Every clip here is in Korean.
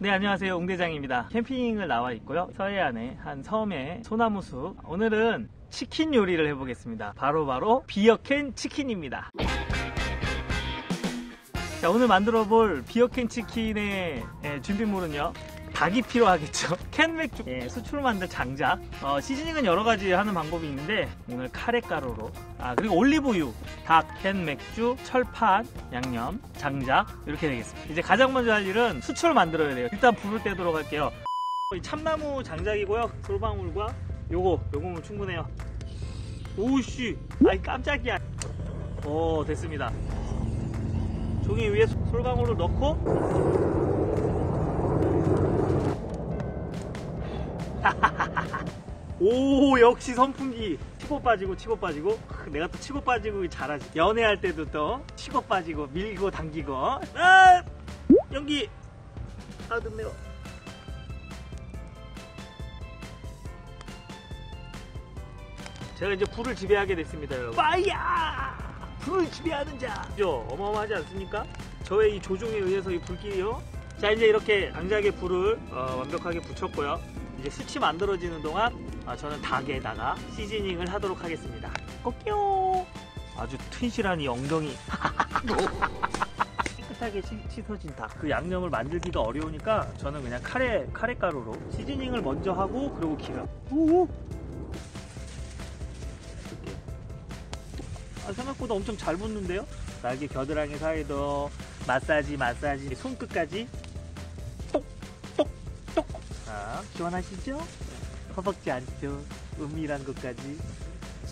네 안녕하세요. 웅대장입니다. 캠핑을 나와 있고요. 서해안의 한 섬의 소나무 숲. 오늘은 치킨 요리를 해보겠습니다. 바로바로 비어캔 치킨입니다. 자 오늘 만들어 볼 비어캔 치킨의 예, 준비물은요 닭이 필요하겠죠. 캔 맥주 예, 수출 만들 장작. 어, 시즈닝은 여러 가지 하는 방법이 있는데 오늘 카레 가루로. 아 그리고 올리브유 닭 캔 맥주 철판 양념 장작 이렇게 되겠습니다. 이제 가장 먼저 할 일은 수초를 만들어야 돼요. 일단 불을 떼도록 할게요. 이 참나무 장작이고요. 솔방울과 요거 요거면 충분해요. 오우씨. 아이 깜짝이야. 오 됐습니다. 종이 위에 솔방울을 넣고 오 역시 선풍기. 치고 빠지고 치고 빠지고. 크, 내가 또 치고 빠지고 잘하지. 연애할 때도 또 치고 빠지고 밀고 당기고. 아 연기. 아눈 매워 제가 이제 불을 지배하게 됐습니다 여러분. 파이야 불을 지배하는 자. 그죠? 어마어마하지 않습니까? 저의 이 조종에 의해서 이 불길이요. 자 이제 이렇게 장작에 불을 어, 완벽하게 붙였고요. 이제 수치 만들어지는 동안 아, 저는 닭에다가 시즈닝을 하도록 하겠습니다. 꼬끼요. 아주 튼실한 이 엉덩이. 깨끗하게 씻, 씻어진 닭. 그 양념을 만들기가 어려우니까 저는 그냥 카레 카레 가루로 시즈닝을 먼저 하고 그리고 기름 오! 아, 생각보다 엄청 잘 붙는데요? 날개 겨드랑이 사이도 마사지 마사지. 손끝까지 똑똑똑. 자 시원하시죠? 허벅지 안쪽 은밀한 것까지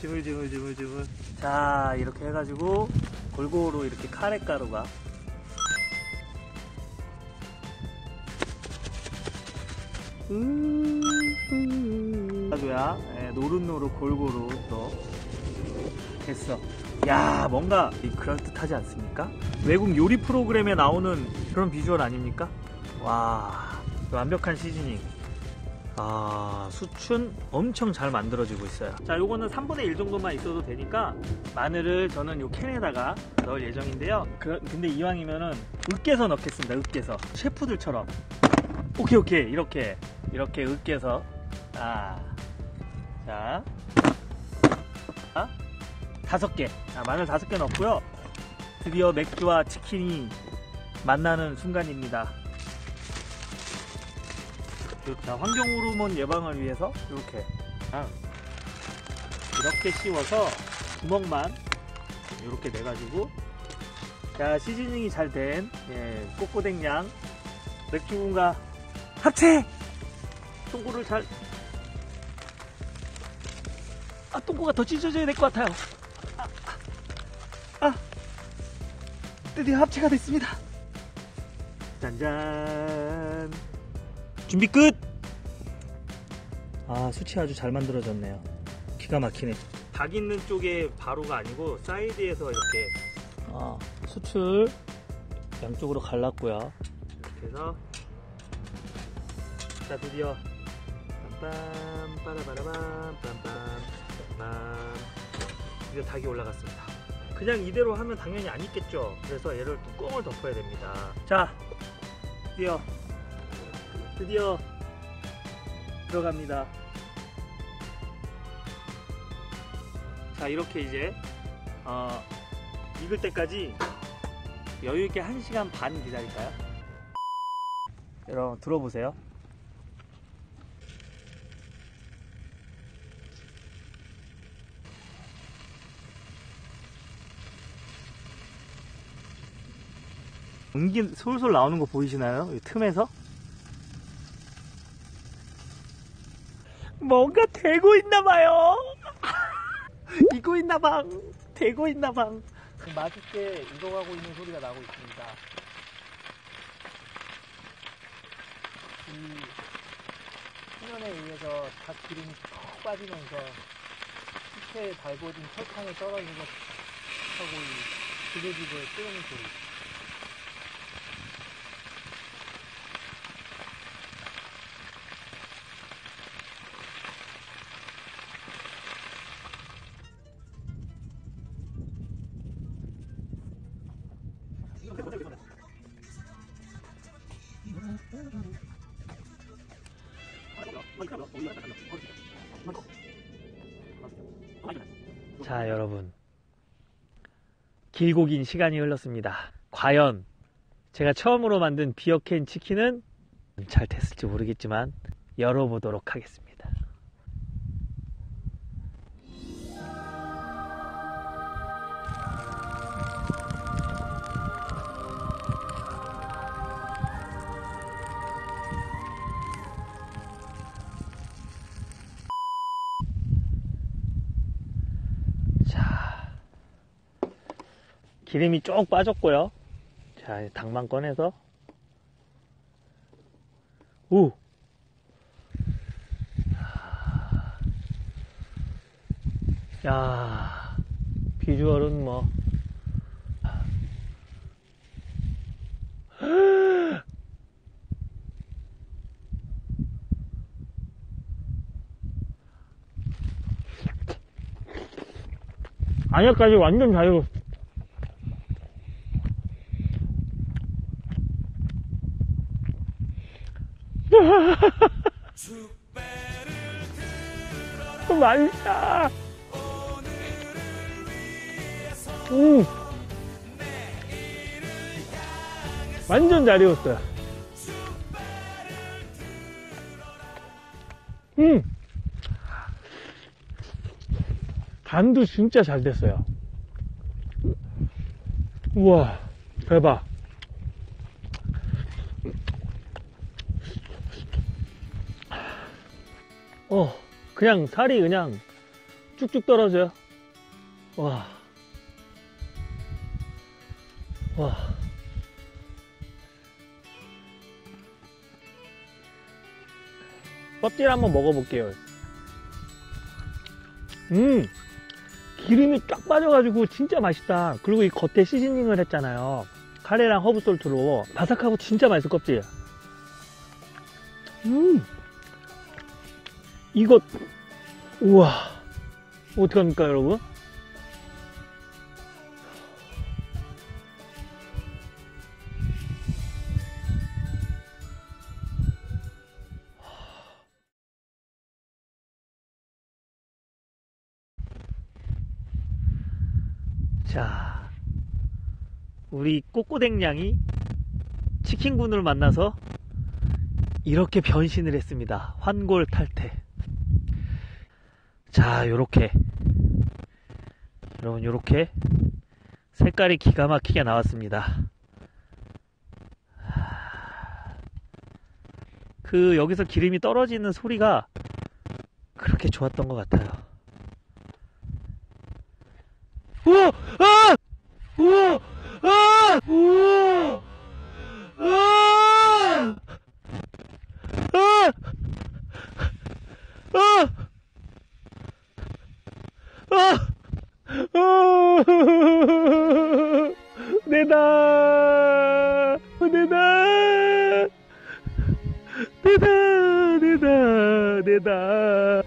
주물주물주물주물 자 이렇게 해가지고 골고루 이렇게 카레가루가 음, 가루야 예, 노릇노릇 골고루 또 됐어. 야, 뭔가 그럴듯하지 않습니까? 외국 요리 프로그램에 나오는 그런 비주얼 아닙니까? 와, 완벽한 시즈닝. 아, 수춘 엄청 잘 만들어지고 있어요. 자, 요거는 3분의 1 정도만 있어도 되니까 마늘을 저는 요 캔에다가 넣을 예정인데요. 그, 근데 이왕이면은 으깨서 넣겠습니다. 으깨서. 셰프들처럼. 오케이, 오케이. 이렇게. 이렇게 으깨서. 아. 자. 아. 다섯 개, 아, 마늘 다섯 개 넣고요. 드디어 맥주와 치킨이 만나는 순간입니다. 자, 환경 호르몬 예방을 위해서 이렇게 아, 이렇게 씌워서 구멍만 이렇게 내가지고 자 시즈닝이 잘된 예, 꼬꼬댕양 맥주군과 합체 똥꼬를 잘 아, 똥꼬가 더 찢어져야 될 것 같아요. 아, 드디어 합체가 됐습니다. 짠짠. 준비 끝! 아, 수치 아주 잘 만들어졌네요. 기가 막히네. 닭 있는 쪽에 바로가 아니고 사이드에서 이렇게 아, 수출 양쪽으로 갈랐고요. 이렇게 해서 자, 드디어 빰빰 빠라바라밤 빰빰 빰 드디어 닭이 올라갔습니다. 그냥 이대로 하면 당연히 안 익겠죠. 그래서 얘를 뚜껑을 덮어야 됩니다. 자, 드디어 드디어 들어갑니다. 자, 이렇게 이제 어, 익을 때까지 여유 있게 1시간 반 기다릴까요? 여러분 들어보세요. 연기 솔솔 나오는 거 보이시나요? 이 틈에서? 뭔가 되고 있나봐요. 이고 있나방. 되고 있나방. 맛있게 익어가고 있는 소리가 나고 있습니다. 이 수면에 의해서 닭 기름이 쭉 빠지면서 식혜에 달궈진 설탕에 떨어지고 하고 이 지글지글 끓는 소리. 자, 여러분. 길고 긴 시간이 흘렀습니다. 과연 제가 처음으로 만든 비어캔 치킨은 잘 됐을지 모르겠지만 열어보도록 하겠습니다. 기름이 쭉 빠졌고요. 자, 닭만 꺼내서 오. 야, 비주얼은 뭐. 안약까지 완전 잘익었어. 맛있다. 음. 완전 잘 익었어요. 음. 간도 진짜 잘 됐어요. 우와, 대박. 그냥 살이 그냥 쭉쭉 떨어져요. 와. 와. 껍질 한번 먹어볼게요. 음, 기름이 쫙 빠져가지고 진짜 맛있다. 그리고 이 겉에 시즈닝을 했잖아요. 카레랑 허브솔트로 바삭하고 진짜 맛있어 껍질. 음. 이거 우와. 어떡합니까 여러분? 자 우리 꼬꼬댕냥이 치킨군을 만나서 이렇게 변신을 했습니다. 환골 탈태 자, 요렇게. 여러분, 요렇게 색깔이 기가 막히게 나왔습니다. 그, 여기서 기름이 떨어지는 소리가 그렇게 좋았던 것 같아요. 우와! 아! 우와! 아! 우와! 아! 아! 아! 아! 아! 내다! 내다! 내다! 내다! 내다!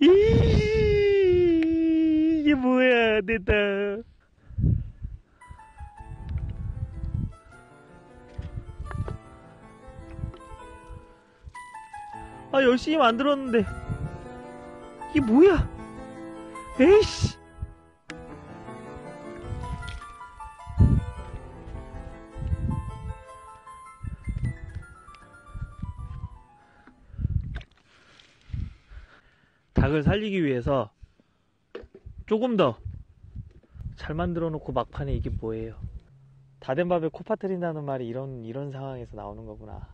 이- 이게 뭐야, 내다! 아 열심히 만들었는데. 이게 뭐야? 에이씨. 닭을 살리기 위해서 조금 더 잘 만들어 놓고 막판에 이게 뭐예요? 다 된 밥에 코 파트린다는 말이 이런 이런 상황에서 나오는 거구나